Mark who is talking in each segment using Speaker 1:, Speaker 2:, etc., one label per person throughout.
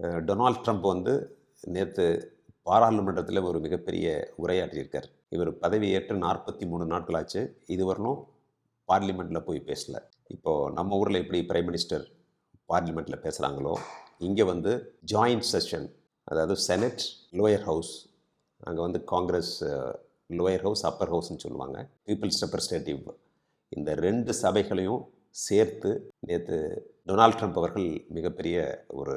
Speaker 1: Donald Trump வந்து நேற்று பாராளுமன்றத்தில் ஒரு மிகப்பெரிய உரையாற்றியிருக்கார். இவர் பதவியேற்று நாற்பத்தி மூணு நாட்கள் ஆச்சு இதுவரையிலும் பார்லிமெண்ட்டில் போய் பேசல. இப்போது நம்ம ஊரில் எப்படி பிரைம் மினிஸ்டர் பார்லிமெண்ட்டில் பேசுகிறாங்களோ இங்கே வந்து ஜாயிண்ட் செஷன் அதாவது செனட் லோயர் ஹவுஸ் அங்கே வந்து காங்கிரஸ் லோயர் ஹவுஸ் அப்பர் ஹவுஸ்னு சொல்லுவாங்க. பீப்புள்ஸ் ரெப்ரஸன்டேட்டிவ் இந்த ரெண்டு சபைகளையும் சேர்த்து நேற்று டொனால்ட் ட்ரம்ப் அவர்கள் மிகப்பெரிய ஒரு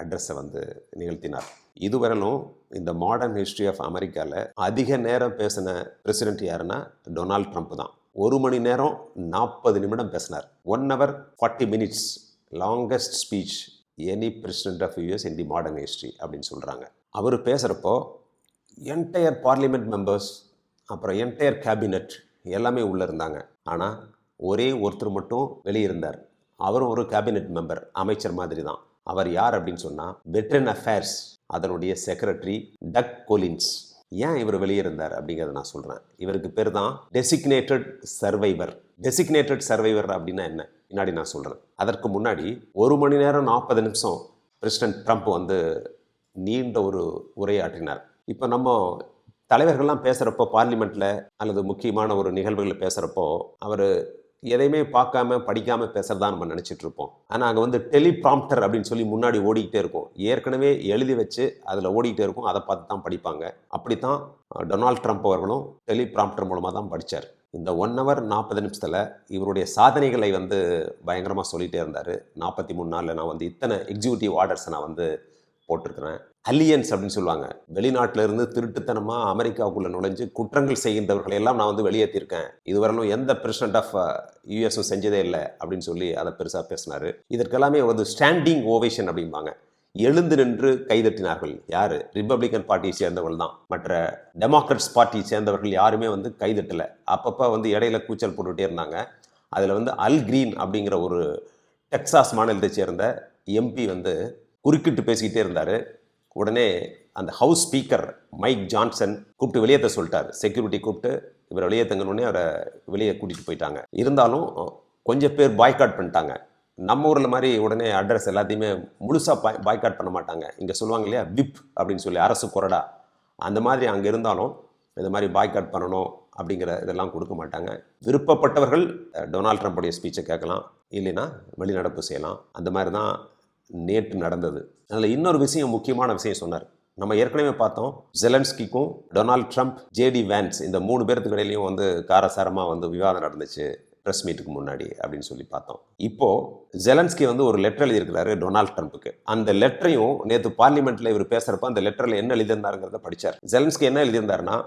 Speaker 1: அட்ரஸை வந்து நிகழ்த்தினார். இதுவரையிலும் இந்த மாடர்ன் ஹிஸ்ட்ரி ஆஃப் அமெரிக்காவில் அதிக நேரம் பேசின பிரசிடென்ட் யாருன்னா டொனால்ட் ட்ரம்ப் தான். ஒரு மணி நேரம் நாற்பது நிமிடம் பேசினார். One hour forty minutes longest speech any president of US in the modern history அப்படின்னு சொல்கிறாங்க அவர் பேசுகிறப்போ என்டையர் பார்லிமெண்ட் மெம்பர்ஸ் அப்புறம் என்டையர் கேபினட் எல்லாமே உள்ளே இருந்தாங்க. ஆனால் ஒரே ஒருத்தர் மட்டும் வெளியே இருந்தார். அவரும் ஒரு கேபினெட் மெம்பர் அமைச்சர் மாதிரி தான். அவர் யார் அப்படின்னு சொன்னால் வெட்ரன் அஃபேர்ஸ் அதனுடைய செக்ரட்டரி டக் கொலின்ஸ் ஏன் இவர் வெளியே இருந்தார் அப்படிங்கிறத நான் சொல்கிறேன் இவருக்கு பேர் தான் டெசிக்னேட்டட் சர்வைவர் டெசிக்னேட்டட் சர்வைவர் அப்படின்னா என்ன? பின்னாடி நான் சொல்கிறேன் அதற்கு முன்னாடி ஒரு மணி நேரம் நாற்பது நிமிஷம் பிரசிடென்ட் ட்ரம்ப் வந்து நீண்ட ஒரு உரையாற்றினார். இப்போ நம்ம தலைவர்கள்லாம் பேசுகிறப்போ பார்லிமெண்ட்டில் அல்லது முக்கியமான ஒரு நிகழ்வுகளில் பேசுகிறப்போ அவர் எதையுமே பார்க்காம படிக்காம பேசுறதா நம்ம நினச்சிட்டு இருப்போம் ஆனால் அங்கே வந்து டெலிப்ராம்டர் அப்படின்னு சொல்லி முன்னாடி ஓடிக்கிட்டே இருக்கும். ஏற்கனவே எழுதி வச்சு அதில் ஓடிக்கிட்டே இருக்கும். அதை பார்த்து தான் படிப்பாங்க. அப்படித்தான் டொனால்ட் ட்ரம்ப் அவர்களும் டெலிப்ராம்டர் மூலமாக தான் படித்தார் இந்த ஒன் ஹவர் நாற்பது நிமிஷத்தில் இவருடைய சாதனைகளை வந்து பயங்கரமாக சொல்லிகிட்டே இருந்தார். நாற்பத்தி மூணு நாளில் நான் வந்து இத்தனை எக்ஸிக்யூட்டிவ் ஆர்டர்ஸை நான் வந்து போட்டிருக்கிறேன். அலியன்ஸ் அப்படின்னு சொல்லுவாங்க. வெளிநாட்டிலிருந்து திருட்டுத்தனமாக அமெரிக்காவுக்குள்ளே நுழைஞ்சு குற்றங்கள் செய்கின்றவர்களை எல்லாம் நான் வந்து வெளியேற்றிருக்கேன். இதுவரையிலும் எந்த பிரசிடென்ட் ஆஃப் யூஎஸும் செஞ்சதே இல்லை அப்படின்னு சொல்லி அதை பெருசாக பேசினார். இதற்கெல்லாமே வந்து ஸ்டாண்டிங் ஓவேஷன் அப்படிம்பாங்க. எழுந்து நின்று கைதட்டினார்கள் யார்? ரிப்பப்ளிகன் பார்ட்டியை சேர்ந்தவர்கள் தான். மற்ற டெமோக்ரட்ஸ் பார்ட்டியை சேர்ந்தவர்கள் யாருமே வந்து கைதட்டலை அப்பப்போ வந்து இடையில கூச்சல் போட்டுகிட்டே இருந்தாங்க. அதில் வந்து அல் கிரீன் அப்படிங்கிற ஒரு டெக்சாஸ் மாநிலத்தை சேர்ந்த எம்பி வந்து குறுக்கிட்டு பேசிக்கிட்டே இருந்தார். உடனே அந்த ஹவுஸ் ஸ்பீக்கர் மைக் ஜான்சன் கூப்பிட்டு வெளியேற்ற சொல்லிட்டார். செக்யூரிட்டி கூப்பிட்டு இவர் வெளியேற்றங்கன்னு அவரை வெளியே கூட்டிகிட்டு போயிட்டாங்க. இருந்தாலும் கொஞ்சம் பேர் பாய்காட் பண்ணிட்டாங்க. நம்ம ஊரில் மாதிரி உடனே அட்ரஸ் எல்லாத்தையுமே முழுசாக பாய் பாய்காட் பண்ண மாட்டாங்க. இங்கே சொல்லுவாங்க இல்லையா விப் அப்படின்னு சொல்லி அரசு கொறடா. அந்த மாதிரி அங்கே இருந்தாலும் இந்த மாதிரி பாய்காட் பண்ணணும் அப்படிங்கிற இதெல்லாம் கொடுக்க மாட்டாங்க. விருப்பப்பட்டவர்கள் டொனால்ட் ட்ரம்ப்புடைய ஸ்பீச்சை கேட்கலாம். இல்லைன்னா வெளிநடப்பு செய்யலாம். அந்த மாதிரி தான் நேற்று நடந்தது. அதில் இன்னொரு விஷயம் முக்கியமான விஷயம் சொன்னார். நம்ம ஏற்கனவே பார்த்தோம் ஜெலன்ஸ்கிக்கும் டொனால்ட் ட்ரம்ப் ஜேடி வேன்ஸ் இந்த மூணு பேர்த்துக்கு இடையிலையும் வந்து காரசாரமாக வந்து விவாதம் நடந்துச்சு ப்ரெஸ் மீட்டுக்கு முன்னாடி அப்படின்னு சொல்லி பார்த்தோம். இப்போது ஜெலன்ஸ்கி வந்து ஒரு லெட்டர் எழுதியிருக்கிறாரு டொனால்ட் ட்ரம்ப்புக்கு. அந்த லெட்டரையும் நேற்று பார்லிமெண்ட்டில் இவர் பேசுகிறப்ப அந்த லெட்டரில் என்ன எழுதியிருந்தாருங்கிறத படித்தார் ஜெலன்ஸ்கி என்ன எழுதியிருந்தாருன்னா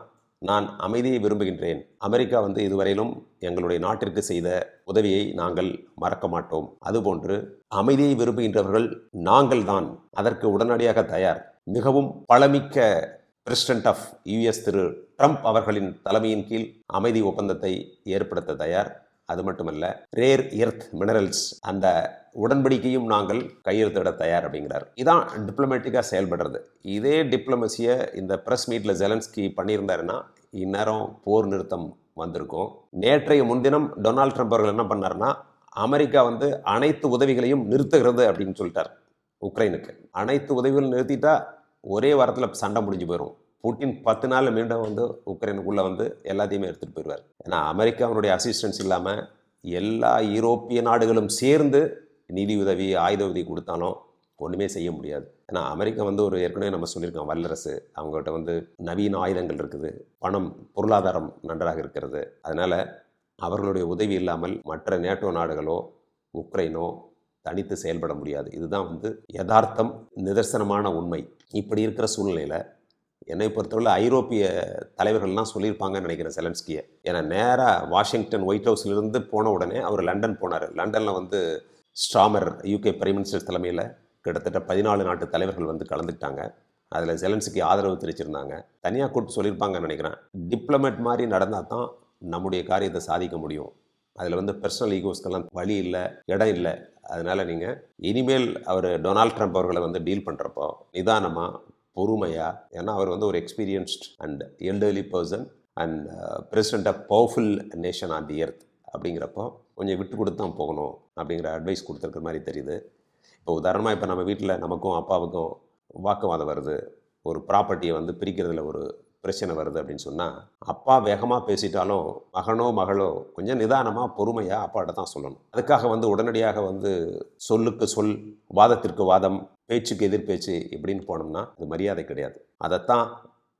Speaker 1: நான் அமைதியை விரும்புகின்றேன். அமெரிக்கா வந்து இதுவரையிலும் எங்களுடைய நாட்டிற்கு செய்த உதவியை நாங்கள் மறக்க மாட்டோம். அதுபோன்று அமைதியை விரும்புகின்றவர்கள் நாங்கள் தான். அதற்கு உடனடியாக தயார். மிகவும் பழமிக்க பிரசிடென்ட் ஆஃப் யுஎஸ் திரு ட்ரம்ப் அவர்களின் தலைமையின் கீழ் அமைதி ஒப்பந்தத்தை ஏற்படுத்த தயார். அது மட்டுமல்ல ரேர் எர்த் மினரல்ஸ் அந்த உடன்படிக்கையும் நாங்கள் கையெழுத்திட தயார் அப்படிங்கிறார். இதான் டிப்ளமேட்டிக்காக செயல்படுறது. இதே டிப்ளமசியை இந்த ப்ரெஸ் மீட்டில் ஜெலன்ஸ்கி பண்ணியிருந்தாருன்னா இந்நேரம் போர் நிறுத்தம் வந்திருக்கும். நேற்றைய முன்தினம் டொனால்ட் ட்ரம்ப் அவர்கள் என்ன பண்ணாருன்னா அமெரிக்கா வந்து அனைத்து உதவிகளையும் நிறுத்துகிறது அப்படின்னு சொல்லிட்டார் உக்ரைனுக்கு. அனைத்து உதவிகளும் நிறுத்திட்டா ஒரே வாரத்தில் சண்டை முடிஞ்சு போயிடும் புட்டின் பத்து நாளில் மீண்டும் வந்து உக்ரைனுக்குள்ளே வந்து எல்லாத்தையுமே எடுத்துகிட்டு போயிடுவார். ஏன்னா அமெரிக்காவினுடைய அசிஸ்டன்ஸ் இல்லாமல் எல்லா யூரோப்பிய நாடுகளும் சேர்ந்து நிதி உதவி ஆயுத உதவி கொடுத்தாலும் ஒன்றுமே செய்ய முடியாது. ஏன்னா அமெரிக்கா வந்து ஒரு ஏற்கனவே நம்ம சொல்லியிருக்கோம் வல்லரசு. அவங்ககிட்ட வந்து நவீன ஆயுதங்கள் இருக்குது. பணம் பொருளாதாரம் நன்றாக இருக்கிறது. அதனால் அவர்களுடைய உதவி இல்லாமல் மற்ற நேட்டோ நாடுகளோ உக்ரைனோ தனித்து செயல்பட முடியாது. இதுதான் வந்து யதார்த்தம் நிதர்சனமான உண்மை. இப்படி இருக்கிற சூழ்நிலையில் என்னை பொறுத்தவரை ஐரோப்பிய தலைவர்கள்லாம் சொல்லியிருப்பாங்கன்னு நினைக்கிறேன் செலன்ஸ்கியை. ஏன்னா நேராக வாஷிங்டன் ஒயிட் ஹவுஸ்லேருந்து போன உடனே அவர் லண்டன் போனார். லண்டனில் வந்து ஸ்ட்ராமர் யூகே பிரைம் மினிஸ்டர் தலைமையில் கிட்டத்தட்ட பதினாலு நாட்டு தலைவர்கள் வந்து கலந்துக்கிட்டாங்க. அதில் ஜெலன்ஸ்கி ஆதரவு தெரிவிச்சிருந்தாங்க. தனியாக கூப்பிட்டு சொல்லியிருப்பாங்கன்னு நினைக்கிறேன். டிப்ளமேட் மாதிரி நடந்தால் தான் நம்முடைய காரியத்தை சாதிக்க முடியும். அதில் வந்து பர்சனல் ஈகோஸ்க்கெல்லாம் வழி இல்லை இடம் இல்லை. அதனால் நீங்கள் இனிமேல் அவர் டொனால்ட் ட்ரம்ப் அவர்களை வந்து டீல் பண்ணுறப்போ நிதானமாக பொறுமையாக ஏன்னா அவர் வந்து ஒரு experienced and elderly person and president of powerful nation on the earth அப்படிங்கிறப்போ கொஞ்சம் விட்டு கொடுத்து தான் போகணும் அப்படிங்கிற அட்வைஸ் கொடுத்துருக்குற மாதிரி தெரியுது. இப்போ உதாரணமாக இப்போ நம்ம வீட்டில் நமக்கும் அப்பாவுக்கும் வாக்குவாதம் வருது. ஒரு ப்ராப்பர்ட்டியை வந்து பிரிக்கிறதுல ஒரு பிரச்சனை வருது அப்படின்னு சொன்னால் அப்பா வேகமாக பேசிட்டாலும் மகனோ மகளோ கொஞ்சம் நிதானமாக பொறுமையாக அப்பாட்ட தான் சொல்லணும். அதுக்காக வந்து உடனடியாக வந்து சொல்லுக்கு சொல் வாதத்திற்கு வாதம் பேச்சுக்கு எதிர்பேச்சு இப்படின்னு போனோம்னா அது மரியாதை கிடையாது. அதைத்தான்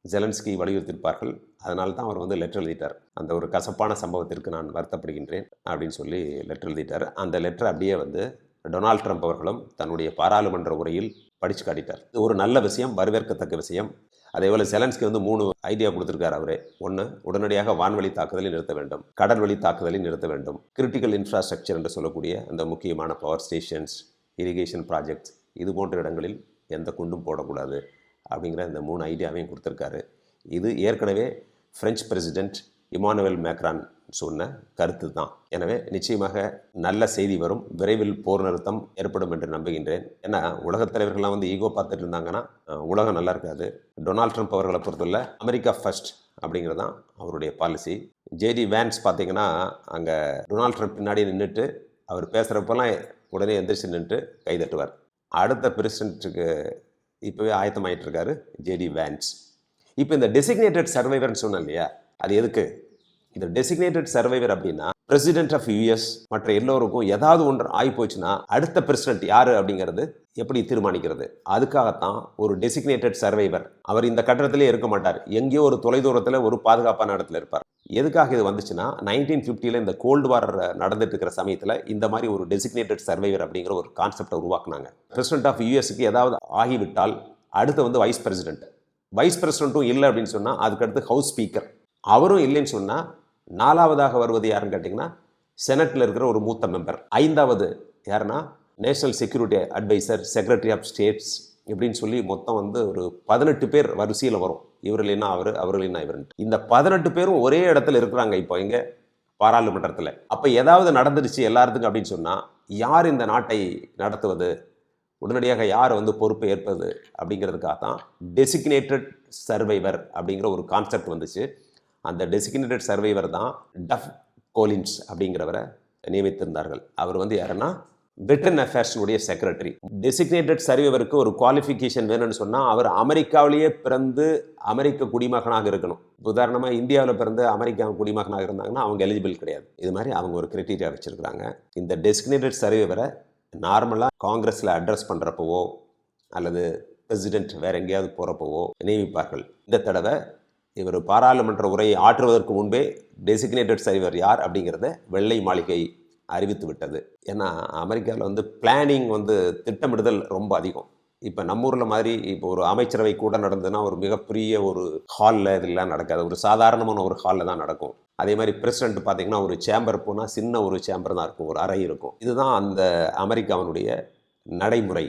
Speaker 1: ஜெலன்ஸ்கி வலியுறுத்தியிருப்பார்கள். அதனால தான் அவர் வந்து லெட்டர் எழுதிட்டார். அந்த ஒரு கசப்பான சம்பவத்திற்கு நான் வருத்தப்படுகின்றேன் அப்படின்னு சொல்லி லெட்டர் எழுதிட்டார். அந்த லெட்டர் அப்படியே வந்து டொனால்ட் ட்ரம்ப் அவர்களும் தன்னுடைய பாராளுமன்ற உரையில் படித்து காட்டிட்டார். இது ஒரு நல்ல விஷயம் வரவேற்கத்தக்க விஷயம். அதே போல் செலன்ஸ்கி வந்து மூணு ஐடியா கொடுத்துருக்காரு அவரே. ஒன்று உடனடியாக வான்வழி தாக்குதலை நிறுத்த வேண்டும் கடல் வழி தாக்குதலை நிறுத்த வேண்டும். கிரிட்டிக்கல் இன்ஃப்ராஸ்ட்ரக்சர் என்று சொல்லக்கூடிய அந்த முக்கியமான பவர் ஸ்டேஷன்ஸ் இரிகேஷன் ப்ராஜெக்ட்ஸ் இது போன்ற இடங்களில் எந்த குண்டும் போடக்கூடாது அப்படிங்கிற இந்த மூணு ஐடியாவையும் கொடுத்துருக்காரு. இது ஏற்கனவே பிரெஞ்சு பிரசிடென்ட் இமானுவேல் மேக்ரான் சொன்ன கருத்து தான். எனவே நிச்சயமாக நல்ல செய்தி வரும். விரைவில் போர் நிறுத்தம் ஏற்படும் என்று நம்புகின்றேன். ஏன்னா உலகத் தலைவர்கள்லாம் வந்து ஈகோ பார்த்துட்டு இருந்தாங்கன்னா உலகம் நல்லா இருக்காது. டொனால்ட் ட்ரம்ப் அவர்களை பொறுத்துள்ள அமெரிக்கா ஃபர்ஸ்ட் அப்படிங்கிறது தான் அவருடைய பாலிசி ஜேடி வேன்ஸ் பார்த்தீங்கன்னா அங்கே டொனால்ட் ட்ரம்ப் பின்னாடி நின்றுட்டு அவர் பேசுகிறப்பெல்லாம் உடனே எந்திரிச்சு நின்றுட்டு கைதட்டுவார். அடுத்த பிரசிடென்ட்டுக்கு இப்போவே ஆயத்தமாயிட்டு இருக்காரு ஜேடி வேன்ஸ் இப்போ இந்த டெசிக்னேட்டட் சர்வைவர்னு சொன்னேன் இல்லையா அது எதுக்கு? இந்த டெசிக்னேட்டட் சர்வைவர் அப்படின்னா பிரசிடென்ட் ஆஃப் யூஎஸ் மற்ற எல்லோருக்கும் ஏதாவது ஒன்று ஆகி போச்சுன்னா அடுத்த பிரசிடென்ட் யார் அப்படிங்கிறது எப்படி தீர்மானிக்கிறது? அதுக்காகத்தான் ஒரு டெசிக்னேட்டட் சர்வைவர் அவர் இந்த கட்டடத்திலே இருக்க மாட்டார். எங்கேயோ ஒரு தொலைதூரத்தில் ஒரு பாதுகாப்பான இடத்துல இருப்பார். எதுக்காக இது வந்துச்சுன்னா நைன்டீன் ஃபிஃப்டியில் இந்த கோல்டு வார் நடந்துட்டு இருக்கிற சமயத்தில் இந்த மாதிரி ஒரு டெசிக்னேட்டட் சர்வைவர் அப்படிங்கிற ஒரு கான்செப்டை உருவாக்குனாங்க. பிரசிடென்ட் ஆஃப் யூஎஸ்க்கு ஏதாவது ஆகிவிட்டால் அடுத்து வந்து வைஸ் பிரசிடென்ட் வைஸ் பிரசிடென்ட்டும் இல்லை அப்படின்னு சொன்னால் அதுக்கடுத்து ஹவுஸ் ஸ்பீக்கர் அவரும் இல்லைன்னு சொன்னால் நாலாவதாக வருவது யாருன்னு கேட்டிங்கன்னா செனட்டில் இருக்கிற ஒரு மூத்த மெம்பர் ஐந்தாவது யாருன்னா national security adviser secretary of states இப்படின்னு சொல்லி மொத்தம் வந்து ஒரு பதினெட்டு பேர் வரிசையில் வரும். இவர் இல்லைன்னா அவர் அவர் இல்லைன்னா இவருன்ட்டு. இந்த பதினெட்டு பேரும் ஒரே இடத்துல இருக்கிறாங்க இப்போ இங்கே பாராளுமன்றத்தில். அப்போ ஏதாவது நடந்துடுச்சு எல்லாத்துக்கும் அப்படின்னு சொன்னால் யார் இந்த நாட்டை நடத்துவது? உடனடியாக யார் வந்து பொறுப்பை ஏற்பது? அப்படிங்கிறதுக்காக தான் டெசிக்னேட்டட் சர்வைவர் அப்படிங்கிற ஒரு கான்செப்ட் வந்துச்சு. அந்த டெசிக்னேட்டட் சர்வைவர் தான் டஃப் கோலின்ஸ் அப்படிங்கிறவரை நியமித்திருந்தார்கள். அவர் வந்து யாருன்னா பிரிட்டன் அஃபேர்ஸினுடைய செக்ரட்டரி டெசிக்னேட்டட் சர்வைவருக்கு ஒரு குவாலிஃபிகேஷன் வேணும்னு சொன்னால் அவர் அமெரிக்காவிலேயே பிறந்து அமெரிக்க குடிமகனாக இருக்கணும். உதாரணமாக இந்தியாவில் பிறந்து அமெரிக்கா குடிமகனாக இருந்தாங்கன்னா அவங்க எலிஜிபிள் கிடையாது. இது மாதிரி அவங்க ஒரு கிரைட்டீரியா வச்சுருக்கிறாங்க. இந்த டெசிக்னேட்டட் சர்வைவரை நார்மலாக காங்கிரஸில் அட்ரஸ் பண்ணுறப்பவோ அல்லது பிரசிடென்ட் வேற எங்கேயாவது போகிறப்பவோ நியமிப்பார்கள். இந்த தடவை இவர் பாராளுமன்ற உரையை ஆற்றுவதற்கு முன்பே டெசிக்னேட்டட் சைவர் யார் அப்படிங்கிறத வெள்ளை மாளிகை அறிவித்து விட்டது. ஏன்னா அமெரிக்காவில் வந்து பிளானிங் வந்து திட்டமிடுதல் ரொம்ப அதிகம். இப்போ நம்ம ஊரில் மாதிரி இப்போ ஒரு அமைச்சரவை கூட நடந்ததுன்னா ஒரு மிகப்பெரிய ஒரு ஹாலில் இதெல்லாம் நடக்காது. ஒரு சாதாரணமான ஒரு ஹாலில் தான் நடக்கும். அதே மாதிரி பிரசிடென்ட் பார்த்தீங்கன்னா ஒரு சேம்பர் போனால் சின்ன ஒரு சேம்பர் தான் இருக்கும். ஒரு அறை இருக்கும். இதுதான் அந்த அமெரிக்காவினுடைய நடைமுறை.